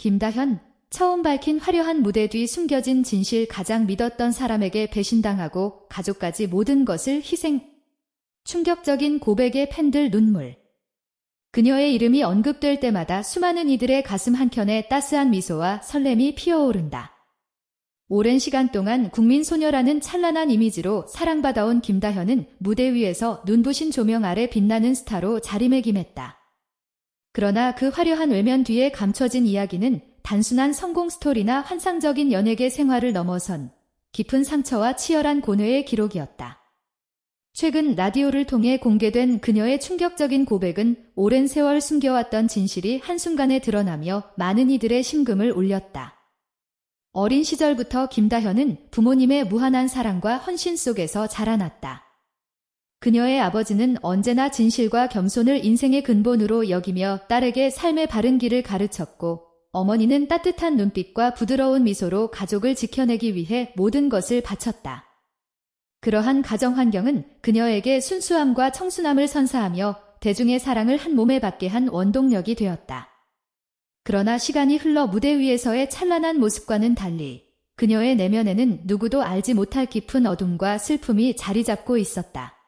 김다현, 처음 밝힌 화려한 무대 뒤 숨겨진 진실 가장 믿었던 사람에게 배신당하고 가족까지 모든 것을 희생. 충격적인 고백의 팬들 눈물. 그녀의 이름이 언급될 때마다 수많은 이들의 가슴 한켠에 따스한 미소와 설렘이 피어오른다. 오랜 시간 동안 국민 소녀라는 찬란한 이미지로 사랑받아온 김다현은 무대 위에서 눈부신 조명 아래 빛나는 스타로 자리매김했다. 그러나 그 화려한 외면 뒤에 감춰진 이야기는 단순한 성공 스토리나 환상적인 연예계 생활을 넘어선 깊은 상처와 치열한 고뇌의 기록이었다. 최근 라디오를 통해 공개된 그녀의 충격적인 고백은 오랜 세월 숨겨왔던 진실이 한순간에 드러나며 많은 이들의 심금을 울렸다. 어린 시절부터 김다현은 부모님의 무한한 사랑과 헌신 속에서 자라났다. 그녀의 아버지는 언제나 진실과 겸손을 인생의 근본으로 여기며 딸에게 삶의 바른 길을 가르쳤고 어머니는 따뜻한 눈빛과 부드러운 미소로 가족을 지켜내기 위해 모든 것을 바쳤다. 그러한 가정 환경은 그녀에게 순수함과 청순함을 선사하며 대중의 사랑을 한 몸에 받게 한 원동력이 되었다. 그러나 시간이 흘러 무대 위에서의 찬란한 모습과는 달리 그녀의 내면에는 누구도 알지 못할 깊은 어둠과 슬픔이 자리 잡고 있었다.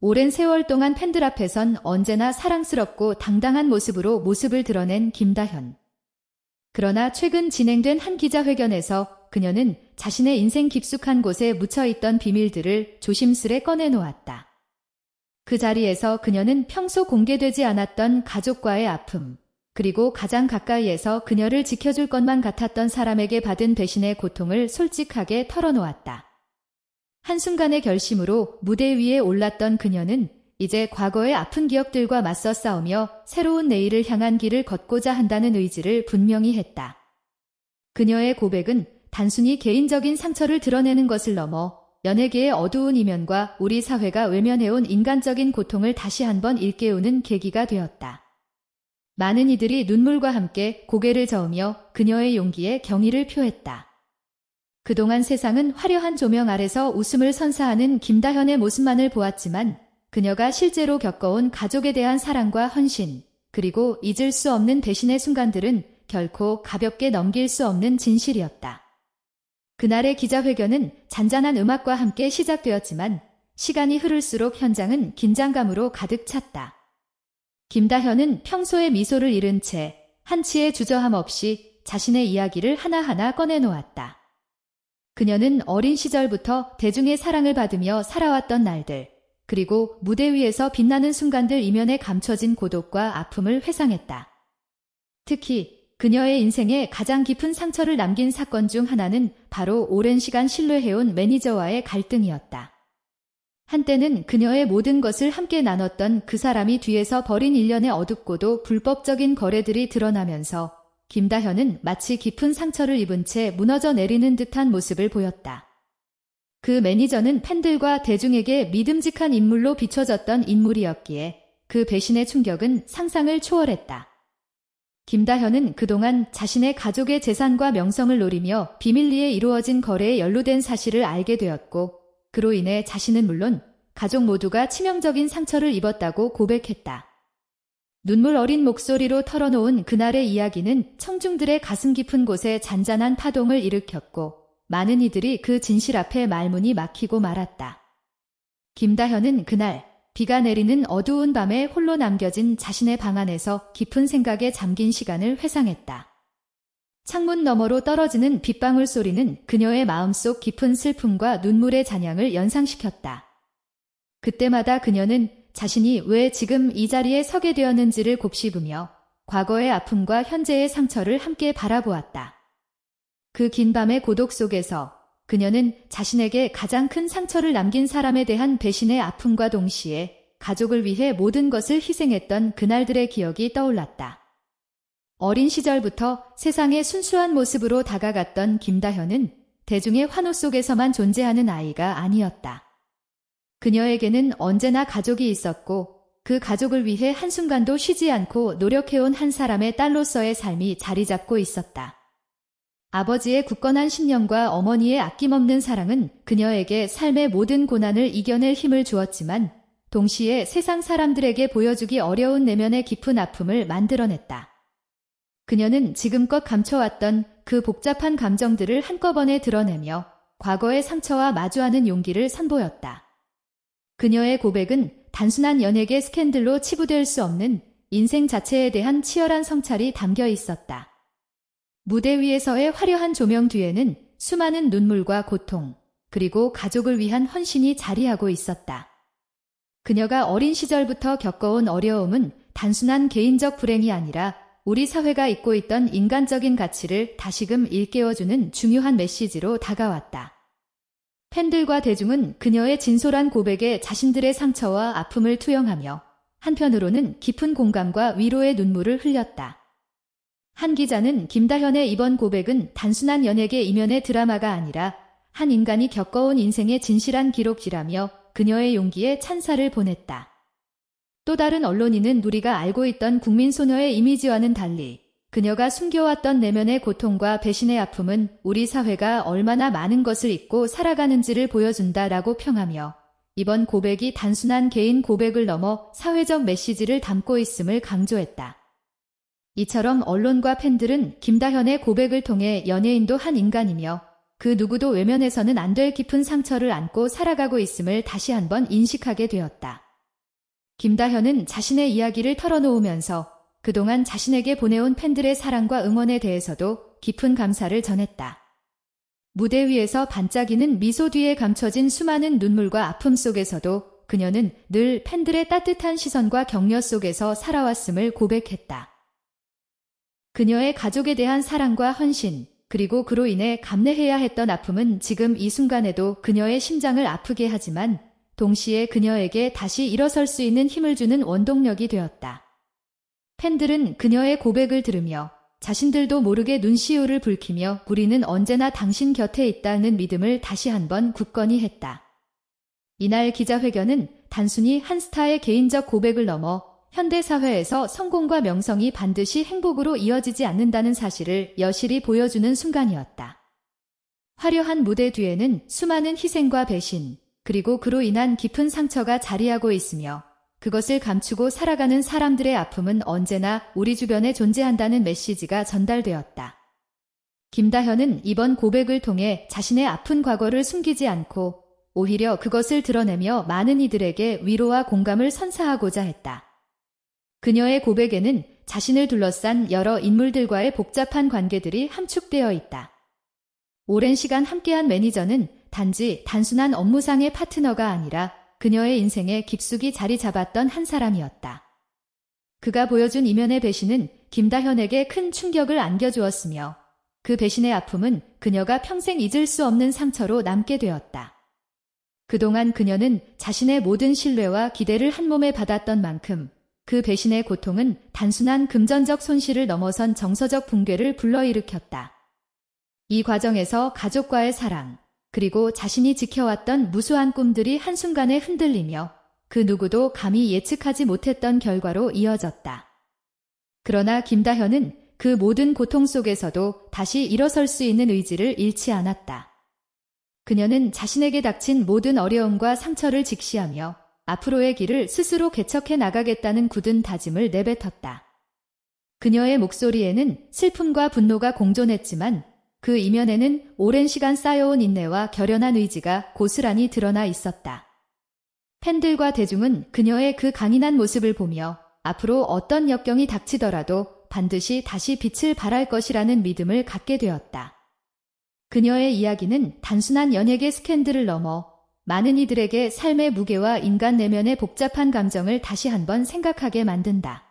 오랜 세월 동안 팬들 앞에선 언제나 사랑스럽고 당당한 모습으로 모습을 드러낸 김다현. 그러나 최근 진행된 한 기자회견에서 그녀는 자신의 인생 깊숙한 곳에 묻혀있던 비밀들을 조심스레 꺼내놓았다. 그 자리에서 그녀는 평소 공개되지 않았던 가족과의 아픔, 그리고 가장 가까이에서 그녀를 지켜줄 것만 같았던 사람에게 받은 배신의 고통을 솔직하게 털어놓았다. 한순간의 결심으로 무대 위에 올랐던 그녀는 이제 과거의 아픈 기억들과 맞서 싸우며 새로운 내일을 향한 길을 걷고자 한다는 의지를 분명히 했다. 그녀의 고백은 단순히 개인적인 상처를 드러내는 것을 넘어 연예계의 어두운 이면과 우리 사회가 외면해온 인간적인 고통을 다시 한번 일깨우는 계기가 되었다. 많은 이들이 눈물과 함께 고개를 저으며 그녀의 용기에 경의를 표했다. 그동안 세상은 화려한 조명 아래서 웃음을 선사하는 김다현의 모습만을 보았지만 그녀가 실제로 겪어온 가족에 대한 사랑과 헌신, 그리고 잊을 수 없는 배신의 순간들은 결코 가볍게 넘길 수 없는 진실이었다. 그날의 기자회견은 잔잔한 음악과 함께 시작되었지만 시간이 흐를수록 현장은 긴장감으로 가득 찼다. 김다현은 평소의 미소를 잃은 채 한치의 주저함 없이 자신의 이야기를 하나하나 꺼내놓았다. 그녀는 어린 시절부터 대중의 사랑을 받으며 살아왔던 날들, 그리고 무대 위에서 빛나는 순간들 이면에 감춰진 고독과 아픔을 회상했다. 특히 그녀의 인생에 가장 깊은 상처를 남긴 사건 중 하나는 바로 오랜 시간 신뢰해온 매니저와의 갈등이었다. 한때는 그녀의 모든 것을 함께 나눴던 그 사람이 뒤에서 벌인 일련의 어둡고도 불법적인 거래들이 드러나면서 김다현은 마치 깊은 상처를 입은 채 무너져 내리는 듯한 모습을 보였다. 그 매니저는 팬들과 대중에게 믿음직한 인물로 비춰졌던 인물이었기에 그 배신의 충격은 상상을 초월했다. 김다현은 그동안 자신의 가족의 재산과 명성을 노리며 비밀리에 이루어진 거래에 연루된 사실을 알게 되었고 그로 인해 자신은 물론 가족 모두가 치명적인 상처를 입었다고 고백했다. 눈물 어린 목소리로 털어놓은 그날의 이야기는 청중들의 가슴 깊은 곳에 잔잔한 파동을 일으켰고 많은 이들이 그 진실 앞에 말문이 막히고 말았다. 김다현은 그날 비가 내리는 어두운 밤에 홀로 남겨진 자신의 방 안에서 깊은 생각에 잠긴 시간을 회상했다. 창문 너머로 떨어지는 빗방울 소리는 그녀의 마음속 깊은 슬픔과 눈물의 잔향을 연상시켰다. 그때마다 그녀는 자신이 왜 지금 이 자리에 서게 되었는지를 곱씹으며 과거의 아픔과 현재의 상처를 함께 바라보았다. 그 긴 밤의 고독 속에서 그녀는 자신에게 가장 큰 상처를 남긴 사람에 대한 배신의 아픔과 동시에 가족을 위해 모든 것을 희생했던 그날들의 기억이 떠올랐다. 어린 시절부터 세상의 순수한 모습으로 다가갔던 김다현은 대중의 환호 속에서만 존재하는 아이가 아니었다. 그녀에게는 언제나 가족이 있었고 그 가족을 위해 한순간도 쉬지 않고 노력해온 한 사람의 딸로서의 삶이 자리 잡고 있었다. 아버지의 굳건한 신념과 어머니의 아낌없는 사랑은 그녀에게 삶의 모든 고난을 이겨낼 힘을 주었지만 동시에 세상 사람들에게 보여주기 어려운 내면의 깊은 아픔을 만들어냈다. 그녀는 지금껏 감춰왔던 그 복잡한 감정들을 한꺼번에 드러내며 과거의 상처와 마주하는 용기를 선보였다. 그녀의 고백은 단순한 연예계 스캔들로 치부될 수 없는 인생 자체에 대한 치열한 성찰이 담겨 있었다. 무대 위에서의 화려한 조명 뒤에는 수많은 눈물과 고통, 그리고 가족을 위한 헌신이 자리하고 있었다. 그녀가 어린 시절부터 겪어온 어려움은 단순한 개인적 불행이 아니라 우리 사회가 잊고 있던 인간적인 가치를 다시금 일깨워주는 중요한 메시지로 다가왔다. 팬들과 대중은 그녀의 진솔한 고백에 자신들의 상처와 아픔을 투영하며 한편으로는 깊은 공감과 위로의 눈물을 흘렸다. 한 기자는 김다현의 이번 고백은 단순한 연예계 이면의 드라마가 아니라 한 인간이 겪어온 인생의 진실한 기록지라며 그녀의 용기에 찬사를 보냈다. 또 다른 언론인은 우리가 알고 있던 국민 소녀의 이미지와는 달리 그녀가 숨겨왔던 내면의 고통과 배신의 아픔은 우리 사회가 얼마나 많은 것을 잊고 살아가는지를 보여준다라고 평하며 이번 고백이 단순한 개인 고백을 넘어 사회적 메시지를 담고 있음을 강조했다. 이처럼 언론과 팬들은 김다현의 고백을 통해 연예인도 한 인간이며 그 누구도 외면해서는 안 될 깊은 상처를 안고 살아가고 있음을 다시 한번 인식하게 되었다. 김다현은 자신의 이야기를 털어놓으면서 그동안 자신에게 보내온 팬들의 사랑과 응원에 대해서도 깊은 감사를 전했다. 무대 위에서 반짝이는 미소 뒤에 감춰진 수많은 눈물과 아픔 속에서도 그녀는 늘 팬들의 따뜻한 시선과 격려 속에서 살아왔음을 고백했다. 그녀의 가족에 대한 사랑과 헌신, 그리고 그로 인해 감내해야 했던 아픔은 지금 이 순간에도 그녀의 심장을 아프게 하지만 동시에 그녀에게 다시 일어설 수 있는 힘을 주는 원동력이 되었다. 팬들은 그녀의 고백을 들으며 자신들도 모르게 눈시울을 붉히며 우리는 언제나 당신 곁에 있다는 믿음을 다시 한번 굳건히 했다. 이날 기자회견은 단순히 한 스타의 개인적 고백을 넘어 현대사회에서 성공과 명성이 반드시 행복으로 이어지지 않는다는 사실을 여실히 보여주는 순간이었다. 화려한 무대 뒤에는 수많은 희생과 배신, 그리고 그로 인한 깊은 상처가 자리하고 있으며 그것을 감추고 살아가는 사람들의 아픔은 언제나 우리 주변에 존재한다는 메시지가 전달되었다. 김다현은 이번 고백을 통해 자신의 아픈 과거를 숨기지 않고 오히려 그것을 드러내며 많은 이들에게 위로와 공감을 선사하고자 했다. 그녀의 고백에는 자신을 둘러싼 여러 인물들과의 복잡한 관계들이 함축되어 있다. 오랜 시간 함께한 매니저는 단지 단순한 업무상의 파트너가 아니라 그녀의 인생에 깊숙이 자리 잡았던 한 사람이었다. 그가 보여준 이면의 배신은 김다현에게 큰 충격을 안겨주었으며 그 배신의 아픔은 그녀가 평생 잊을 수 없는 상처로 남게 되었다. 그동안 그녀는 자신의 모든 신뢰와 기대를 한 몸에 받았던 만큼 그 배신의 고통은 단순한 금전적 손실을 넘어선 정서적 붕괴를 불러일으켰다. 이 과정에서 가족과의 사랑, 그리고 자신이 지켜왔던 무수한 꿈들이 한순간에 흔들리며 그 누구도 감히 예측하지 못했던 결과로 이어졌다. 그러나 김다현은 그 모든 고통 속에서도 다시 일어설 수 있는 의지를 잃지 않았다. 그녀는 자신에게 닥친 모든 어려움과 상처를 직시하며 앞으로의 길을 스스로 개척해 나가겠다는 굳은 다짐을 내뱉었다. 그녀의 목소리에는 슬픔과 분노가 공존했지만 그 이면에는 오랜 시간 쌓여온 인내와 결연한 의지가 고스란히 드러나 있었다. 팬들과 대중은 그녀의 그 강인한 모습을 보며 앞으로 어떤 역경이 닥치더라도 반드시 다시 빛을 발할 것이라는 믿음을 갖게 되었다. 그녀의 이야기는 단순한 연예계 스캔들을 넘어 많은 이들에게 삶의 무게와 인간 내면의 복잡한 감정을 다시 한번 생각하게 만든다.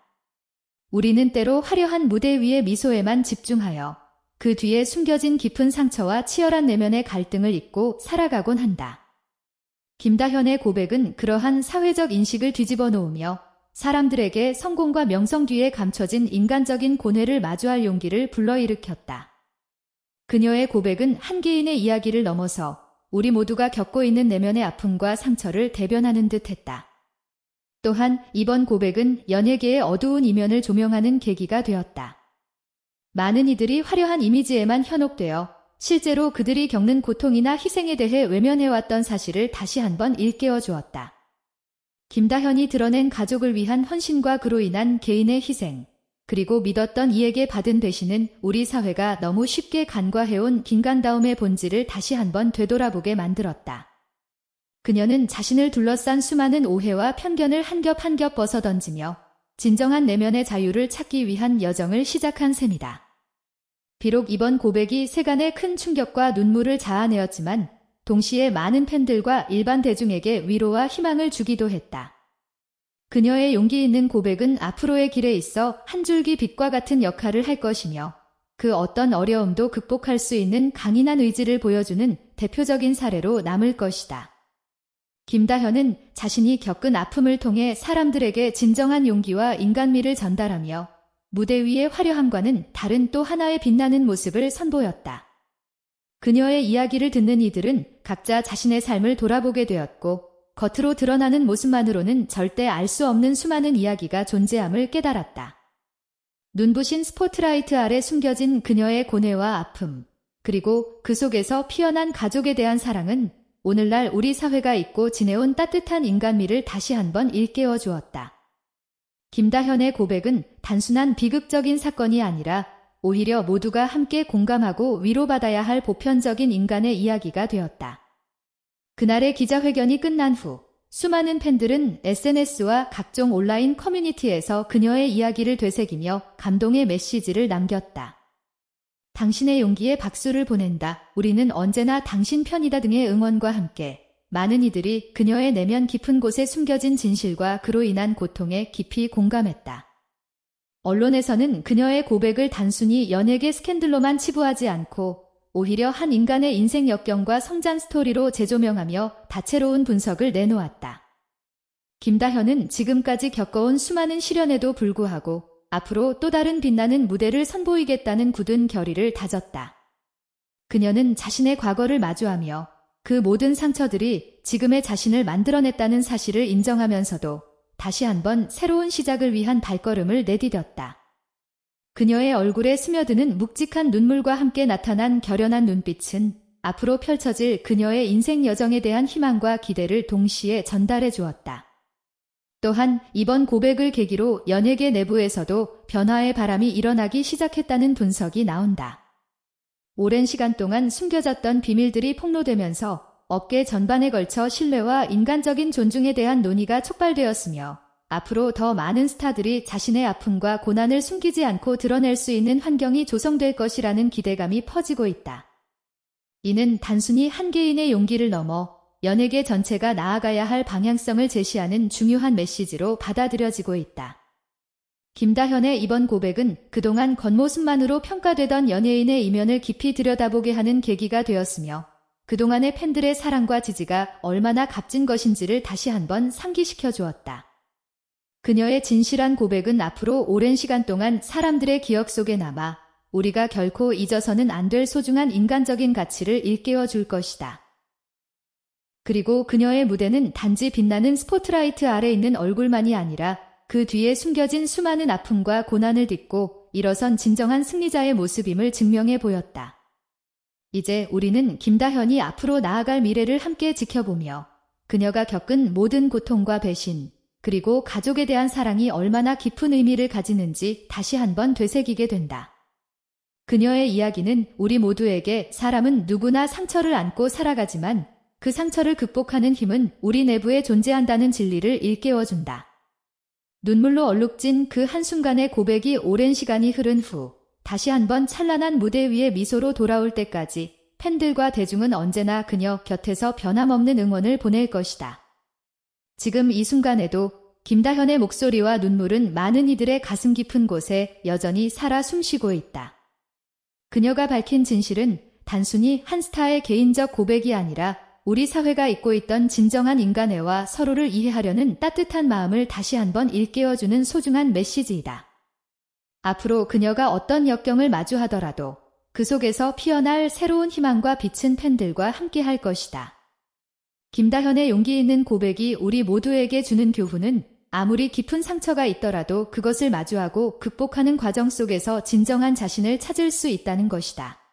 우리는 때로 화려한 무대 위의 미소에만 집중하여 그 뒤에 숨겨진 깊은 상처와 치열한 내면의 갈등을 잊고 살아가곤 한다. 김다현의 고백은 그러한 사회적 인식을 뒤집어 놓으며 사람들에게 성공과 명성 뒤에 감춰진 인간적인 고뇌를 마주할 용기를 불러일으켰다. 그녀의 고백은 한 개인의 이야기를 넘어서 우리 모두가 겪고 있는 내면의 아픔과 상처를 대변하는 듯 했다. 또한 이번 고백은 연예계의 어두운 이면을 조명하는 계기가 되었다. 많은 이들이 화려한 이미지에만 현혹되어 실제로 그들이 겪는 고통이나 희생에 대해 외면해왔던 사실을 다시 한번 일깨워 주었다. 김다현이 드러낸 가족을 위한 헌신과 그로 인한 개인의 희생, 그리고 믿었던 이에게 받은 배신은 우리 사회가 너무 쉽게 간과해온 긴간다움의 본질을 다시 한번 되돌아보게 만들었다. 그녀는 자신을 둘러싼 수많은 오해와 편견을 한 겹 한 겹 벗어던지며 진정한 내면의 자유를 찾기 위한 여정을 시작한 셈이다. 비록 이번 고백이 세간의 큰 충격과 눈물을 자아내었지만 동시에 많은 팬들과 일반 대중에게 위로와 희망을 주기도 했다. 그녀의 용기 있는 고백은 앞으로의 길에 있어 한 줄기 빛과 같은 역할을 할 것이며 그 어떤 어려움도 극복할 수 있는 강인한 의지를 보여주는 대표적인 사례로 남을 것이다. 김다현은 자신이 겪은 아픔을 통해 사람들에게 진정한 용기와 인간미를 전달하며 무대 위의 화려함과는 다른 또 하나의 빛나는 모습을 선보였다. 그녀의 이야기를 듣는 이들은 각자 자신의 삶을 돌아보게 되었고 겉으로 드러나는 모습만으로는 절대 알 수 없는 수많은 이야기가 존재함을 깨달았다. 눈부신 스포트라이트 아래 숨겨진 그녀의 고뇌와 아픔, 그리고 그 속에서 피어난 가족에 대한 사랑은 오늘날 우리 사회가 잊고 지내온 따뜻한 인간미를 다시 한번 일깨워 주었다. 김다현의 고백은 단순한 비극적인 사건이 아니라 오히려 모두가 함께 공감하고 위로받아야 할 보편적인 인간의 이야기가 되었다. 그날의 기자회견이 끝난 후 수많은 팬들은 SNS와 각종 온라인 커뮤니티에서 그녀의 이야기를 되새기며 감동의 메시지를 남겼다. 당신의 용기에 박수를 보낸다. 우리는 언제나 당신 편이다 등의 응원과 함께 많은 이들이 그녀의 내면 깊은 곳에 숨겨진 진실과 그로 인한 고통에 깊이 공감했다. 언론에서는 그녀의 고백을 단순히 연예계 스캔들로만 치부하지 않고 오히려 한 인간의 인생 역경과 성장 스토리로 재조명하며 다채로운 분석을 내놓았다. 김다현은 지금까지 겪어온 수많은 시련에도 불구하고 앞으로 또 다른 빛나는 무대를 선보이겠다는 굳은 결의를 다졌다. 그녀는 자신의 과거를 마주하며 그 모든 상처들이 지금의 자신을 만들어냈다는 사실을 인정하면서도 다시 한번 새로운 시작을 위한 발걸음을 내디뎠다. 그녀의 얼굴에 스며드는 묵직한 눈물과 함께 나타난 결연한 눈빛은 앞으로 펼쳐질 그녀의 인생 여정에 대한 희망과 기대를 동시에 전달해 주었다. 또한 이번 고백을 계기로 연예계 내부에서도 변화의 바람이 일어나기 시작했다는 분석이 나온다. 오랜 시간 동안 숨겨졌던 비밀들이 폭로되면서 업계 전반에 걸쳐 신뢰와 인간적인 존중에 대한 논의가 촉발되었으며 앞으로 더 많은 스타들이 자신의 아픔과 고난을 숨기지 않고 드러낼 수 있는 환경이 조성될 것이라는 기대감이 퍼지고 있다. 이는 단순히 한 개인의 용기를 넘어 연예계 전체가 나아가야 할 방향성을 제시하는 중요한 메시지로 받아들여지고 있다. 김다현의 이번 고백은 그동안 겉모습만으로 평가되던 연예인의 이면을 깊이 들여다보게 하는 계기가 되었으며 그동안의 팬들의 사랑과 지지가 얼마나 값진 것인지를 다시 한번 상기시켜 주었다. 그녀의 진실한 고백은 앞으로 오랜 시간 동안 사람들의 기억 속에 남아 우리가 결코 잊어서는 안 될 소중한 인간적인 가치를 일깨워 줄 것이다. 그리고 그녀의 무대는 단지 빛나는 스포트라이트 아래 있는 얼굴만이 아니라 그 뒤에 숨겨진 수많은 아픔과 고난을 딛고 일어선 진정한 승리자의 모습임을 증명해 보였다. 이제 우리는 김다현이 앞으로 나아갈 미래를 함께 지켜보며 그녀가 겪은 모든 고통과 배신, 그리고 가족에 대한 사랑이 얼마나 깊은 의미를 가지는지 다시 한번 되새기게 된다. 그녀의 이야기는 우리 모두에게 사람은 누구나 상처를 안고 살아가지만 그 상처를 극복하는 힘은 우리 내부에 존재한다는 진리를 일깨워준다. 눈물로 얼룩진 그 한순간의 고백이 오랜 시간이 흐른 후 다시 한번 찬란한 무대 위에 미소로 돌아올 때까지 팬들과 대중은 언제나 그녀 곁에서 변함없는 응원을 보낼 것이다. 지금 이 순간에도 김다현의 목소리와 눈물은 많은 이들의 가슴 깊은 곳에 여전히 살아 숨쉬고 있다. 그녀가 밝힌 진실은 단순히 한 스타의 개인적 고백이 아니라 우리 사회가 잊고 있던 진정한 인간애와 서로를 이해하려는 따뜻한 마음을 다시 한번 일깨워주는 소중한 메시지이다. 앞으로 그녀가 어떤 역경을 마주하더라도 그 속에서 피어날 새로운 희망과 빛은 팬들과 함께 할 것이다. 김다현의 용기 있는 고백이 우리 모두에게 주는 교훈은 아무리 깊은 상처가 있더라도 그것을 마주하고 극복하는 과정 속에서 진정한 자신을 찾을 수 있다는 것이다.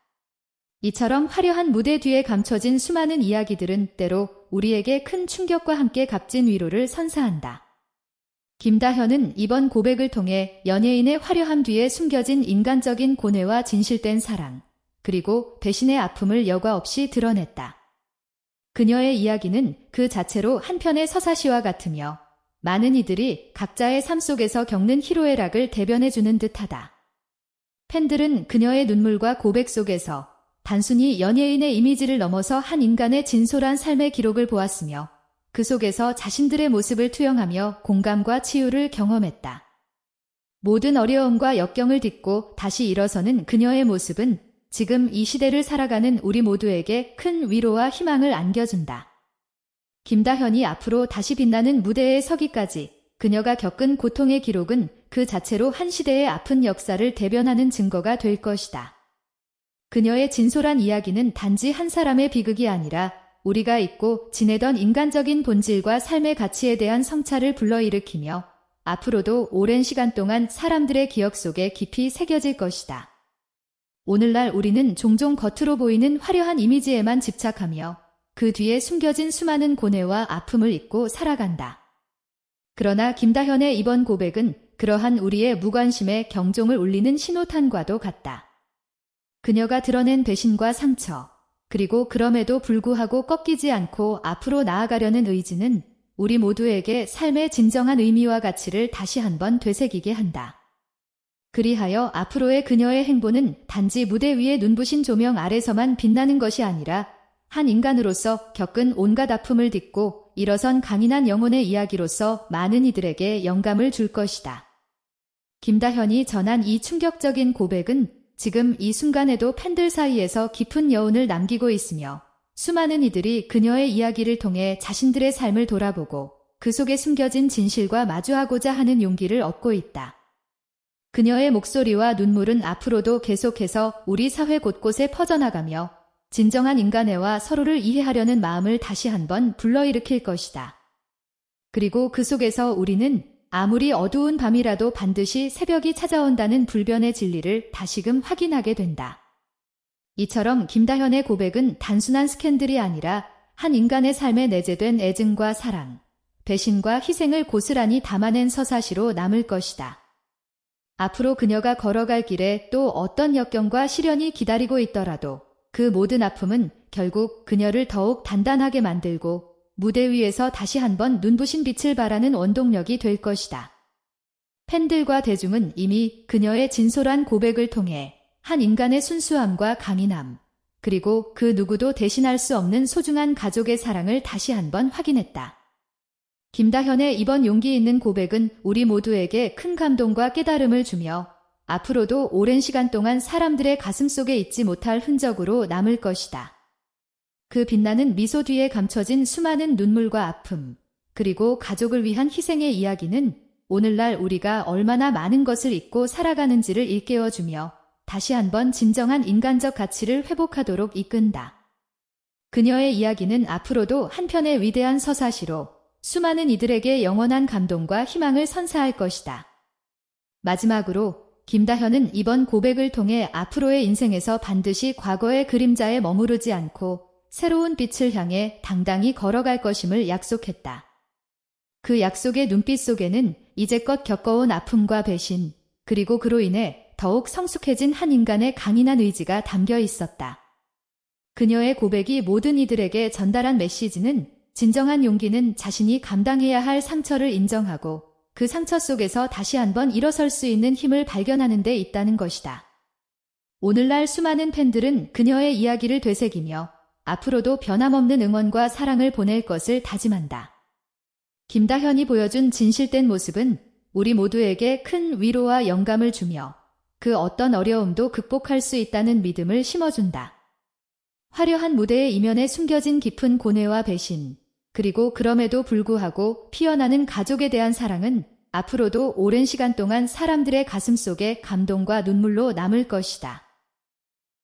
이처럼 화려한 무대 뒤에 감춰진 수많은 이야기들은 때로 우리에게 큰 충격과 함께 값진 위로를 선사한다. 김다현은 이번 고백을 통해 연예인의 화려함 뒤에 숨겨진 인간적인 고뇌와 진실된 사랑, 그리고 배신의 아픔을 여과 없이 드러냈다. 그녀의 이야기는 그 자체로 한편의 서사시와 같으며 많은 이들이 각자의 삶 속에서 겪는 희로애락을 대변해주는 듯하다. 팬들은 그녀의 눈물과 고백 속에서 단순히 연예인의 이미지를 넘어서 한 인간의 진솔한 삶의 기록을 보았으며 그 속에서 자신들의 모습을 투영하며 공감과 치유를 경험했다. 모든 어려움과 역경을 딛고 다시 일어서는 그녀의 모습은 지금 이 시대를 살아가는 우리 모두에게 큰 위로와 희망을 안겨준다. 김다현이 앞으로 다시 빛나는 무대에 서기까지 그녀가 겪은 고통의 기록은 그 자체로 한 시대의 아픈 역사를 대변하는 증거가 될 것이다. 그녀의 진솔한 이야기는 단지 한 사람의 비극이 아니라 우리가 잊고 지내던 인간적인 본질과 삶의 가치에 대한 성찰을 불러일으키며 앞으로도 오랜 시간 동안 사람들의 기억 속에 깊이 새겨질 것이다. 오늘날 우리는 종종 겉으로 보이는 화려한 이미지에만 집착하며 그 뒤에 숨겨진 수많은 고뇌와 아픔을 잊고 살아간다. 그러나 김다현의 이번 고백은 그러한 우리의 무관심에 경종을 울리는 신호탄과도 같다. 그녀가 드러낸 배신과 상처, 그리고 그럼에도 불구하고 꺾이지 않고 앞으로 나아가려는 의지는 우리 모두에게 삶의 진정한 의미와 가치를 다시 한번 되새기게 한다. 그리하여 앞으로의 그녀의 행보는 단지 무대 위의 눈부신 조명 아래서만 빛나는 것이 아니라 한 인간으로서 겪은 온갖 아픔을 딛고 일어선 강인한 영혼의 이야기로서 많은 이들에게 영감을 줄 것이다. 김다현이 전한 이 충격적인 고백은 지금 이 순간에도 팬들 사이에서 깊은 여운을 남기고 있으며 수많은 이들이 그녀의 이야기를 통해 자신들의 삶을 돌아보고 그 속에 숨겨진 진실과 마주하고자 하는 용기를 얻고 있다. 그녀의 목소리와 눈물은 앞으로도 계속해서 우리 사회 곳곳에 퍼져나가며 진정한 인간애와 서로를 이해하려는 마음을 다시 한번 불러일으킬 것이다. 그리고 그 속에서 우리는 아무리 어두운 밤이라도 반드시 새벽이 찾아온다는 불변의 진리를 다시금 확인하게 된다. 이처럼 김다현의 고백은 단순한 스캔들이 아니라 한 인간의 삶에 내재된 애증과 사랑, 배신과 희생을 고스란히 담아낸 서사시로 남을 것이다. 앞으로 그녀가 걸어갈 길에 또 어떤 역경과 시련이 기다리고 있더라도 그 모든 아픔은 결국 그녀를 더욱 단단하게 만들고 무대 위에서 다시 한번 눈부신 빛을 발하는 원동력이 될 것이다. 팬들과 대중은 이미 그녀의 진솔한 고백을 통해 한 인간의 순수함과 강인함, 그리고 그 누구도 대신할 수 없는 소중한 가족의 사랑을 다시 한번 확인했다. 김다현의 이번 용기 있는 고백은 우리 모두에게 큰 감동과 깨달음을 주며 앞으로도 오랜 시간 동안 사람들의 가슴 속에 잊지 못할 흔적으로 남을 것이다. 그 빛나는 미소 뒤에 감춰진 수많은 눈물과 아픔, 그리고 가족을 위한 희생의 이야기는 오늘날 우리가 얼마나 많은 것을 잊고 살아가는지를 일깨워주며 다시 한번 진정한 인간적 가치를 회복하도록 이끈다. 그녀의 이야기는 앞으로도 한편의 위대한 서사시로 수많은 이들에게 영원한 감동과 희망을 선사할 것이다. 마지막으로 김다현은 이번 고백을 통해 앞으로의 인생에서 반드시 과거의 그림자에 머무르지 않고 새로운 빛을 향해 당당히 걸어갈 것임을 약속했다. 그 약속의 눈빛 속에는 이제껏 겪어온 아픔과 배신, 그리고 그로 인해 더욱 성숙해진 한 인간의 강인한 의지가 담겨 있었다. 그녀의 고백이 모든 이들에게 전달한 메시지는 진정한 용기는 자신이 감당해야 할 상처를 인정하고 그 상처 속에서 다시 한번 일어설 수 있는 힘을 발견하는 데 있다는 것이다. 오늘날 수많은 팬들은 그녀의 이야기를 되새기며 앞으로도 변함없는 응원과 사랑을 보낼 것을 다짐한다. 김다현이 보여준 진실된 모습은 우리 모두에게 큰 위로와 영감을 주며 그 어떤 어려움도 극복할 수 있다는 믿음을 심어준다. 화려한 무대의 이면에 숨겨진 깊은 고뇌와 배신, 그리고 그럼에도 불구하고 피어나는 가족에 대한 사랑은 앞으로도 오랜 시간 동안 사람들의 가슴 속에 감동과 눈물로 남을 것이다.